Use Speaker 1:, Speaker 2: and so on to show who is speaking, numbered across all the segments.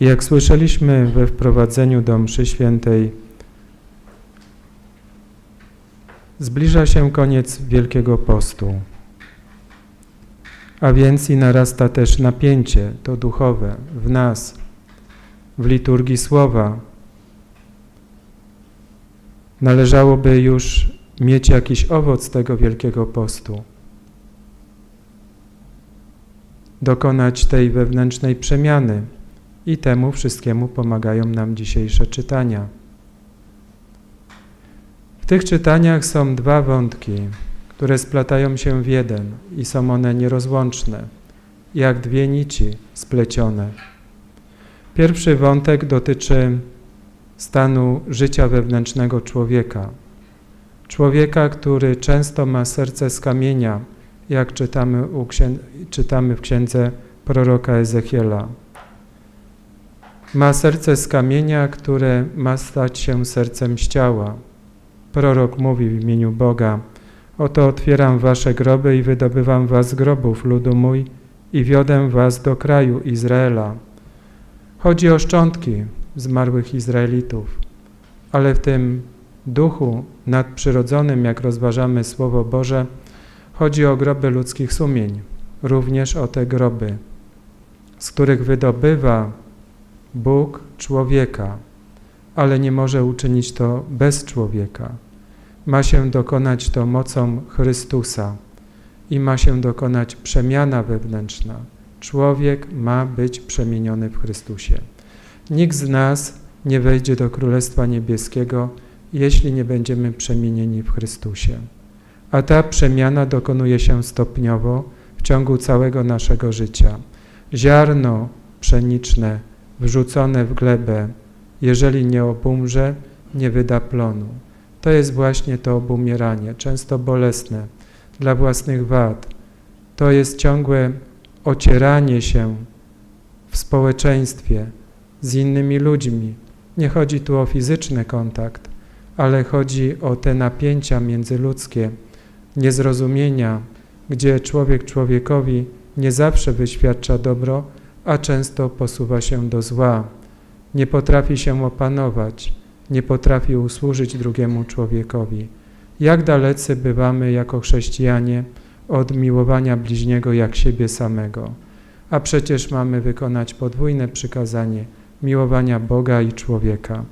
Speaker 1: Jak słyszeliśmy we wprowadzeniu do mszy świętej, zbliża się koniec Wielkiego Postu, a więc i narasta też napięcie, to duchowe, w nas, w liturgii słowa. Należałoby już mieć jakiś owoc tego Wielkiego Postu. Dokonać tej wewnętrznej przemiany i temu wszystkiemu pomagają nam dzisiejsze czytania. W tych czytaniach są dwa wątki, które splatają się w jeden i są one nierozłączne, jak dwie nici splecione. Pierwszy wątek dotyczy stanu życia wewnętrznego człowieka. Człowieka, który często ma serce z kamienia, jak czytamy, księ... czytamy w księdze proroka Ezechiela. Ma serce z kamienia, które ma stać się sercem z ciała. Prorok mówi w imieniu Boga, oto otwieram wasze groby i wydobywam was z grobów, ludu mój, i wiodę was do kraju Izraela. Chodzi o szczątki zmarłych Izraelitów, ale w tym duchu nadprzyrodzonym, jak rozważamy Słowo Boże, chodzi o groby ludzkich sumień, również o te groby, z których wydobywa Bóg człowieka, ale nie może uczynić to bez człowieka. Ma się dokonać to mocą Chrystusa i ma się dokonać przemiana wewnętrzna. Człowiek ma być przemieniony w Chrystusie. Nikt z nas nie wejdzie do Królestwa Niebieskiego, jeśli nie będziemy przemienieni w Chrystusie. A ta przemiana dokonuje się stopniowo w ciągu całego naszego życia. Ziarno pszeniczne wrzucone w glebę, jeżeli nie obumrze, nie wyda plonu. To jest właśnie to obumieranie, często bolesne dla własnych wad. To jest ciągłe ocieranie się w społeczeństwie z innymi ludźmi. Nie chodzi tu o fizyczny kontakt, ale chodzi o te napięcia międzyludzkie, niezrozumienia, gdzie człowiek człowiekowi nie zawsze wyświadcza dobro, a często posuwa się do zła, nie potrafi się opanować, nie potrafi usłużyć drugiemu człowiekowi. Jak dalecy bywamy jako chrześcijanie od miłowania bliźniego jak siebie samego, a przecież mamy wykonać podwójne przykazanie miłowania Boga i człowieka.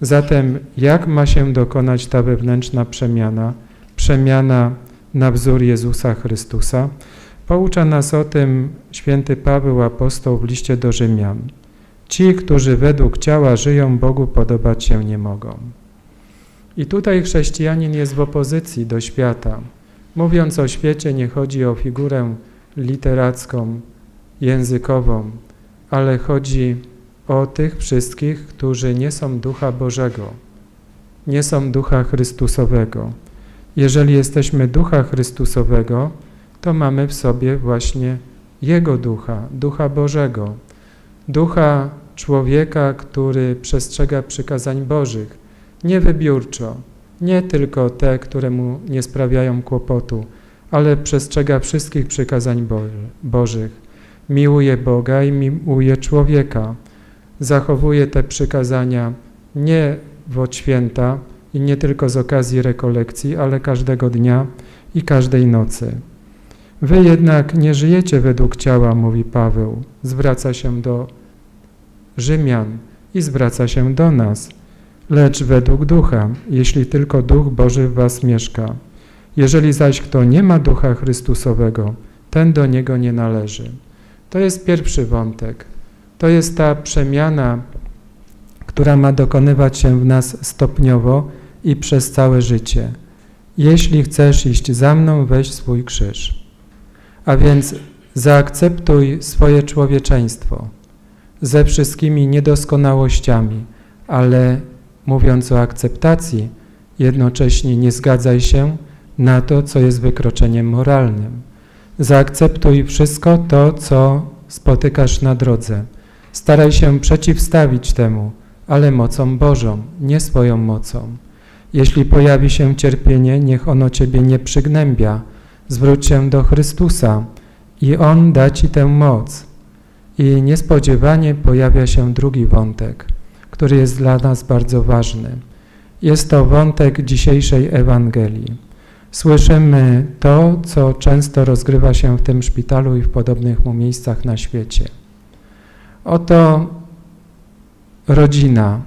Speaker 1: Zatem jak ma się dokonać ta wewnętrzna przemiana, przemiana na wzór Jezusa Chrystusa? Poucza nas o tym święty Paweł apostoł w liście do Rzymian. Ci, którzy według ciała żyją, Bogu podobać się nie mogą. I tutaj chrześcijanin jest w opozycji do świata. Mówiąc o świecie, nie chodzi o figurę literacką, językową, ale chodzi o tych wszystkich, którzy nie są Ducha Bożego, nie są Ducha Chrystusowego. Jeżeli jesteśmy Ducha Chrystusowego, to mamy w sobie właśnie Jego Ducha, Ducha Bożego, Ducha człowieka, który przestrzega przykazań Bożych, nie wybiórczo, nie tylko te, które mu nie sprawiają kłopotu, ale przestrzega wszystkich przykazań Bożych. Miłuje Boga i miłuje człowieka. Zachowuje te przykazania nie w odświęta i nie tylko z okazji rekolekcji, ale każdego dnia i każdej nocy. Wy jednak nie żyjecie według ciała, mówi Paweł. Zwraca się do Rzymian i zwraca się do nas, lecz według ducha, jeśli tylko duch Boży w was mieszka. Jeżeli zaś kto nie ma ducha Chrystusowego, ten do niego nie należy. To jest pierwszy wątek. To jest ta przemiana, która ma dokonywać się w nas stopniowo i przez całe życie. Jeśli chcesz iść za mną, weź swój krzyż. A więc zaakceptuj swoje człowieczeństwo ze wszystkimi niedoskonałościami, ale mówiąc o akceptacji, jednocześnie nie zgadzaj się na to, co jest wykroczeniem moralnym. Zaakceptuj wszystko to, co spotykasz na drodze. Staraj się przeciwstawić temu, ale mocą Bożą, nie swoją mocą. Jeśli pojawi się cierpienie, niech ono Ciebie nie przygnębia. Zwróć się do Chrystusa i On da Ci tę moc. I niespodziewanie pojawia się drugi wątek, który jest dla nas bardzo ważny. Jest to wątek dzisiejszej Ewangelii. Słyszymy to, co często rozgrywa się w tym szpitalu i w podobnych mu miejscach na świecie. Oto rodzina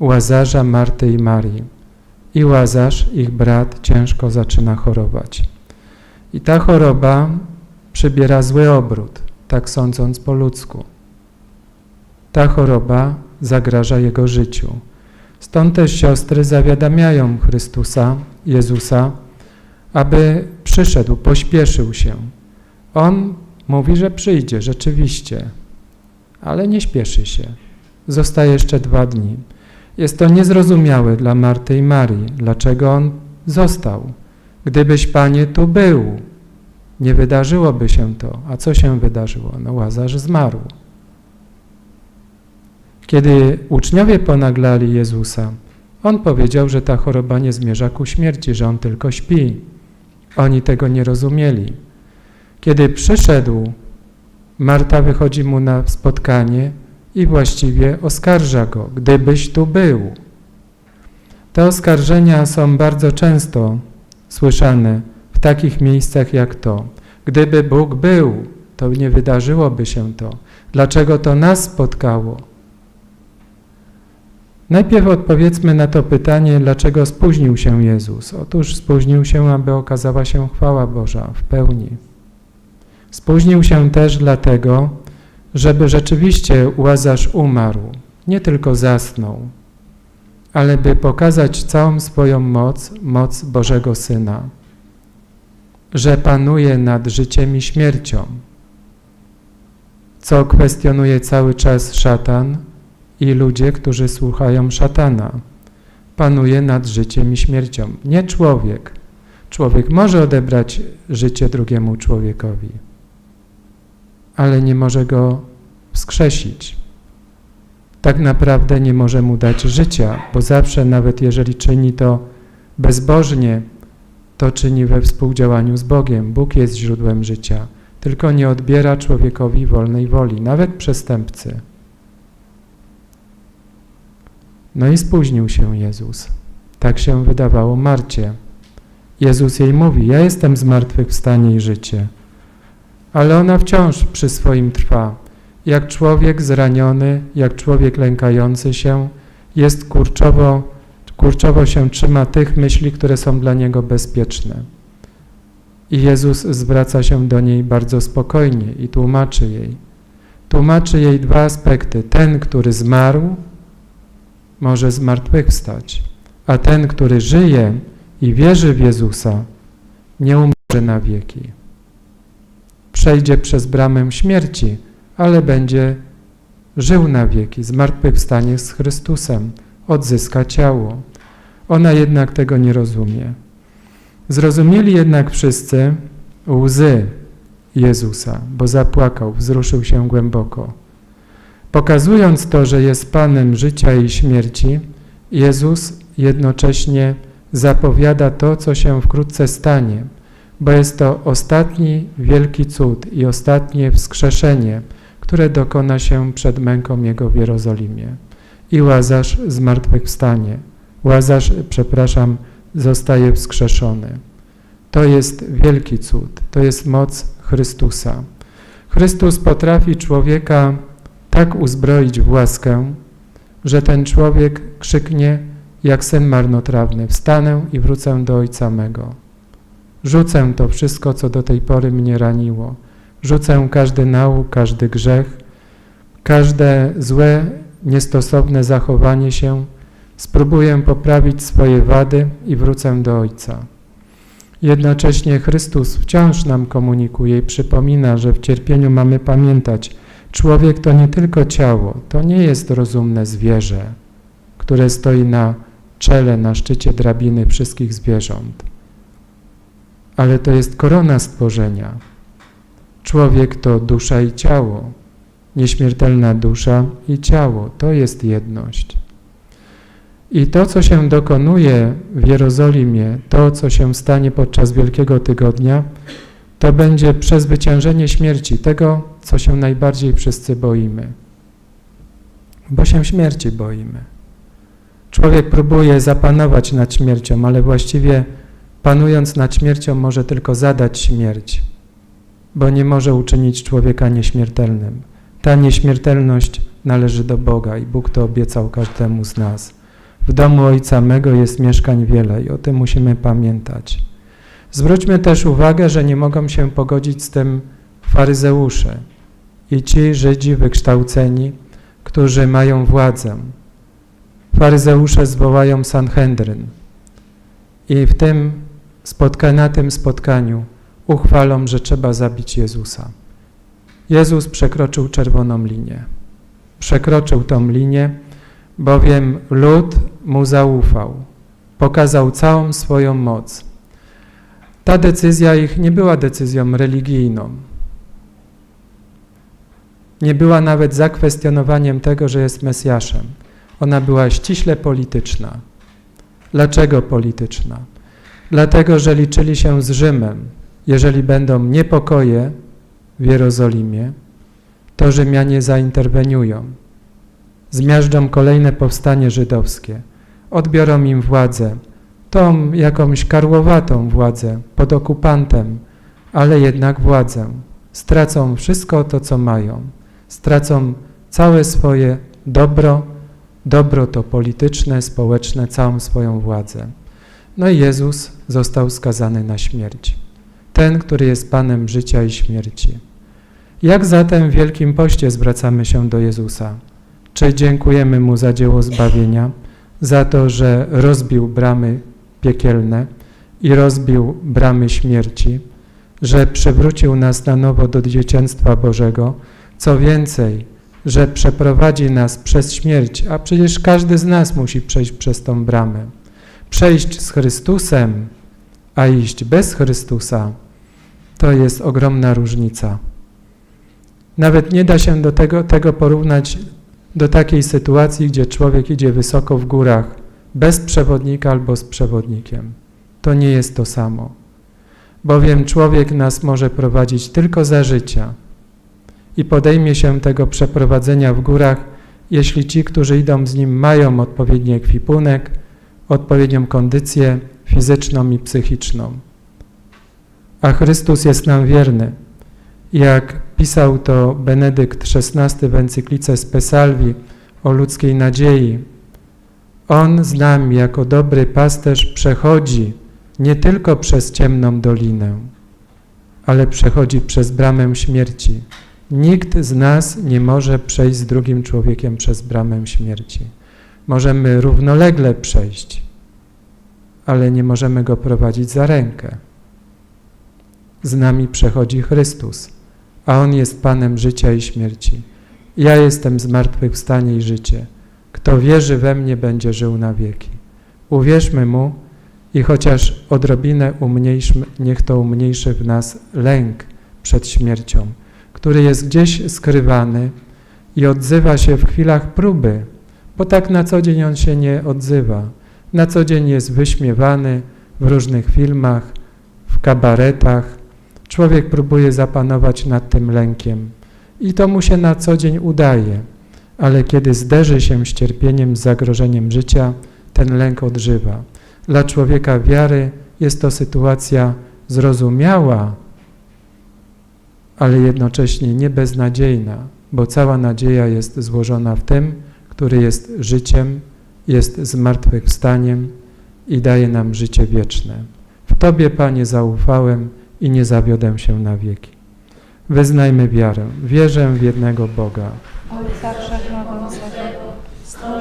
Speaker 1: Łazarza, Marty i Marii. I Łazarz, ich brat, ciężko zaczyna chorować. I ta choroba przybiera zły obrót, tak sądząc po ludzku. Ta choroba zagraża jego życiu. Stąd też siostry zawiadamiają Chrystusa, Jezusa, aby przyszedł, pośpieszył się. On mówi, że przyjdzie rzeczywiście, ale nie śpieszy się. Zostaje jeszcze dwa dni. Jest to niezrozumiałe dla Marty i Marii, dlaczego on został. Gdybyś, Panie, tu był, nie wydarzyłoby się to. A co się wydarzyło? No Łazarz zmarł. Kiedy uczniowie ponaglali Jezusa, on powiedział, że ta choroba nie zmierza ku śmierci, że on tylko śpi. Oni tego nie rozumieli. Kiedy przyszedł, Marta wychodzi mu na spotkanie i właściwie oskarża go, gdybyś tu był. Te oskarżenia są bardzo często słyszane w takich miejscach jak to. Gdyby Bóg był, to nie wydarzyłoby się to. Dlaczego to nas spotkało? Najpierw odpowiedzmy na to pytanie, dlaczego spóźnił się Jezus. Otóż spóźnił się, aby okazała się chwała Boża w pełni. Spóźnił się też dlatego, żeby rzeczywiście Łazarz umarł, nie tylko zasnął, ale by pokazać całą swoją moc, moc Bożego Syna, że panuje nad życiem i śmiercią, co kwestionuje cały czas szatan i ludzie, którzy słuchają szatana. Panuje nad życiem i śmiercią, nie człowiek. Człowiek może odebrać życie drugiemu człowiekowi, ale nie może go wskrzesić. Tak naprawdę nie może mu dać życia, bo zawsze, nawet jeżeli czyni to bezbożnie, to czyni we współdziałaniu z Bogiem. Bóg jest źródłem życia, tylko nie odbiera człowiekowi wolnej woli, nawet przestępcy. No i spóźnił się Jezus. Tak się wydawało Marcie. Jezus jej mówi, ja jestem z martwych w stanie i życie. Ale ona wciąż przy swoim trwa. Jak człowiek zraniony, jak człowiek lękający się, jest kurczowo, kurczowo się trzyma tych myśli, które są dla niego bezpieczne. I Jezus zwraca się do niej bardzo spokojnie i tłumaczy jej. Tłumaczy jej dwa aspekty. Ten, który zmarł, może zmartwychwstać, a ten, który żyje i wierzy w Jezusa, nie umrze na wieki. Przejdzie przez bramę śmierci, ale będzie żył na wieki, zmartwychwstanie z Chrystusem, odzyska ciało. Ona jednak tego nie rozumie. Zrozumieli jednak wszyscy łzy Jezusa, bo zapłakał, wzruszył się głęboko. Pokazując to, że jest Panem życia i śmierci, Jezus jednocześnie zapowiada to, co się wkrótce stanie, bo jest to ostatni wielki cud i ostatnie wskrzeszenie, które dokona się przed męką Jego w Jerozolimie. I Łazarz zmartwychwstanie. Łazarz, przepraszam, zostaje wskrzeszony. To jest wielki cud, to jest moc Chrystusa. Chrystus potrafi człowieka tak uzbroić w łaskę, że ten człowiek krzyknie jak syn marnotrawny, wstanę i wrócę do Ojca mego. Rzucę to wszystko, co do tej pory mnie raniło. Rzucę każdy nauk, każdy grzech, każde złe, niestosowne zachowanie się, spróbuję poprawić swoje wady i wrócę do Ojca. Jednocześnie Chrystus wciąż nam komunikuje i przypomina, że w cierpieniu mamy pamiętać, człowiek to nie tylko ciało, to nie jest rozumne zwierzę, które stoi na czele, na szczycie drabiny wszystkich zwierząt, ale to jest korona stworzenia. Człowiek to dusza i ciało, nieśmiertelna dusza i ciało, to jest jedność. I to, co się dokonuje w Jerozolimie, to, co się stanie podczas Wielkiego Tygodnia, to będzie przezwyciężenie śmierci, tego, co się najbardziej wszyscy boimy. Bo się śmierci boimy. Człowiek próbuje zapanować nad śmiercią, ale właściwie panując nad śmiercią może tylko zadać śmierć, bo nie może uczynić człowieka nieśmiertelnym. Ta nieśmiertelność należy do Boga i Bóg to obiecał każdemu z nas. W domu Ojca mego jest mieszkań wiele i o tym musimy pamiętać. Zwróćmy też uwagę, że nie mogą się pogodzić z tym faryzeusze i ci Żydzi wykształceni, którzy mają władzę. Faryzeusze zwołają Sanhedryn i w tym spotka na tym spotkaniu uchwalą, że trzeba zabić Jezusa. Jezus przekroczył czerwoną linię. Przekroczył tą linię, bowiem lud mu zaufał. Pokazał całą swoją moc. Ta decyzja ich nie była decyzją religijną. Nie była nawet zakwestionowaniem tego, że jest Mesjaszem. Ona była ściśle polityczna. Dlaczego polityczna? Dlatego, że liczyli się z Rzymem. Jeżeli będą niepokoje w Jerozolimie, to Rzymianie zainterweniują. Zmiażdżą kolejne powstanie żydowskie. Odbiorą im władzę, tą jakąś karłowatą władzę pod okupantem, ale jednak władzę. Stracą wszystko to, co mają. Stracą całe swoje dobro, dobro to polityczne, społeczne, całą swoją władzę. No i Jezus został skazany na śmierć. Ten, który jest Panem życia i śmierci. Jak zatem w Wielkim Poście zwracamy się do Jezusa? Czy dziękujemy Mu za dzieło zbawienia, za to, że rozbił bramy piekielne i rozbił bramy śmierci, że przywrócił nas na nowo do dzieciństwa Bożego, co więcej, że przeprowadzi nas przez śmierć, a przecież każdy z nas musi przejść przez tą bramę. Przejść z Chrystusem, a iść bez Chrystusa, to jest ogromna różnica. Nawet nie da się do tego, tego porównać do takiej sytuacji, gdzie człowiek idzie wysoko w górach, bez przewodnika albo z przewodnikiem. To nie jest to samo. Bowiem człowiek nas może prowadzić tylko za życia i podejmie się tego przeprowadzenia w górach, jeśli ci, którzy idą z nim, mają odpowiedni ekwipunek, odpowiednią kondycję fizyczną i psychiczną. A Chrystus jest nam wierny. Jak pisał to Benedykt XVI w encyklice Spesalvi o ludzkiej nadziei, on z nami jako dobry pasterz przechodzi nie tylko przez ciemną dolinę, ale przechodzi przez bramę śmierci. Nikt z nas nie może przejść z drugim człowiekiem przez bramę śmierci. Możemy równolegle przejść, ale nie możemy go prowadzić za rękę. Z nami przechodzi Chrystus, a On jest Panem życia i śmierci. Ja jestem zmartwychwstanie i życie. Kto wierzy we mnie, będzie żył na wieki. Uwierzmy Mu i chociaż odrobinę umniejszmy, niech to umniejszy w nas lęk przed śmiercią, który jest gdzieś skrywany i odzywa się w chwilach próby, bo tak na co dzień on się nie odzywa. Na co dzień jest wyśmiewany w różnych filmach, w kabaretach. Człowiek próbuje zapanować nad tym lękiem i to mu się na co dzień udaje ale kiedy zderzy się z cierpieniem, z zagrożeniem życia, ten lęk odżywa. Dla człowieka wiary jest to sytuacja zrozumiała, ale jednocześnie nie beznadziejna, bo cała nadzieja jest złożona w tym, który jest życiem, jest zmartwychwstaniem i daje nam życie wieczne. W Tobie, Panie, zaufałem i nie zawiodę się na wieki. Wyznajmy wiarę. Wierzę w jednego Boga,
Speaker 2: Ojca Wszechmogącego,